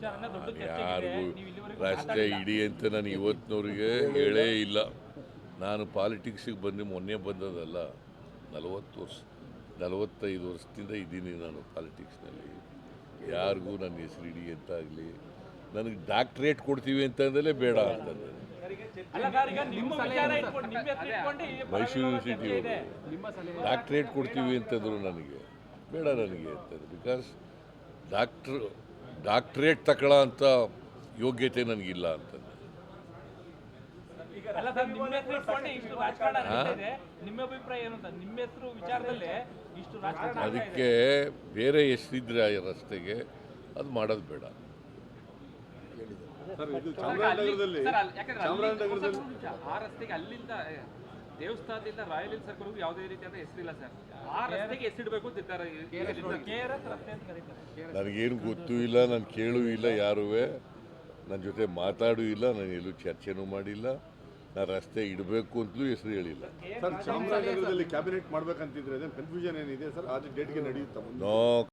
ಯಾರಿಗೂ ರಾಷ್ಟ್ರೀಯ ಇಡಿ ಅಂತ ನಾನು ಇವತ್ತಿನವ್ರಿಗೆ ಹೇಳೇ ಇಲ್ಲ. ನಾನು ಪಾಲಿಟಿಕ್ಸಿಗೆ ಬಂದು ಮೊನ್ನೆ ಬಂದದಲ್ಲ ನಲವತ್ತು ವರ್ಷ ನಲವತ್ತೈದು ವರ್ಷದಿಂದ ಇದ್ದೀನಿ ನಾನು ಪಾಲಿಟಿಕ್ಸ್ನಲ್ಲಿ ಯಾರಿಗೂ ನನ್ನ ಹೆಸರು ಇಡಿ ಅಂತ ಆಗಲಿ ನನಗೆ ಡಾಕ್ಟ್ರೇಟ್ ಕೊಡ್ತೀವಿ ಅಂತಂದಲೇ ಬೇಡ ಅಂತಂದರೆ ಅಲ್ಲ ಈಗ ನಿಮ್ಮ ವಿಚಾರ ನಿಮ್ಮ ಹೆಸರು ಇಟ್ಕೊಂಡು ಈ ಮೈಸೂರು ಸಿಟಿ ಯೂನಿವರ್ಸಿಟಿ ಡಾಕ್ಟ್ರೇಟ್ ಕೊಡ್ತೀವಿ ಅಂತಂದರು ನನಗೆ. ಬೇಡ ನನಗೆ ಅಂತಂದರೆ. ಬಿಕಾಸ್ ಡಾಕ್ಟ್ರ್ ಡಾಕ್ಟ್ರೇಟ್ ತಗೊಳ್ಳೋ ಅಂಥ ಯೋಗ್ಯತೆ ನನಗಿಲ್ಲ ಅಂತಂದೆ. ಅಲ್ಲ ಸರ್ ನಿಮ್ಮ ಹೆಸರು ಇಟ್ಕೊಂಡು ಇಷ್ಟು ರಾಜಕಾರಣ ನಿಮ್ಮ ಅಭಿಪ್ರಾಯ ಏನು ಅಂತ? ಅದಕ್ಕೆ ಬೇರೆ ಎಷ್ಟಿದ್ರೆ ಆ ರಸ್ತೆಗೆ ಅದು ಮಾಡೋದು ಬೇಡ. ಸರ್ ಇದು ಚಾಮರಾಜನಗರದಲ್ಲಿ ದೇವಸ್ಥಾನದಿಂದ ರಾಯಲ್ ಹಿಲ್ ಸರ್ಕಲ್ಗೂ ಯಾವುದೇ ರೀತಿಯಾದ ಹೆಸರಿಲ್ಲ ಸರ್. ಆ ರಸ್ತೆಗೆ ಹೆಸರಿಡಬೇಕು ಅಂತ ಇದ್ದಾರೆ KRS ರಸ್ತೆ ಅಂತ ಕರೀತಾರೆ. ನನಗೇನು ಗೊತ್ತೂ ಇಲ್ಲ ನಾನು ಕೇಳೂ ಇಲ್ಲ ಯಾರೂ. ನನ್ನ ಜೊತೆ ಮಾತಾಡೂ ಇಲ್ಲ ನಾನು ಎಲ್ಲೂ ಚರ್ಚೆನೂ ಮಾಡಿಲ್ಲ ನಾನು ರಸ್ತೆ ಇಡಬೇಕು ಅಂತಲೂ ಹೆಸರು ಹೇಳಿಲ್ಲ. ಸರ್ ಚಾಮರಾಜನಗರದಲ್ಲಿ ಕ್ಯಾಬಿನೆಟ್ ಮಾಡ್ಬೇಕಂತಿದ್ರೆ ಕನ್ಫ್ಯೂಷನ್ ಏನಿದೆ ಸರ್? ಅದು ಡೇಟ್ಗೆ ನಡೆಯುತ್ತಾ ನೋ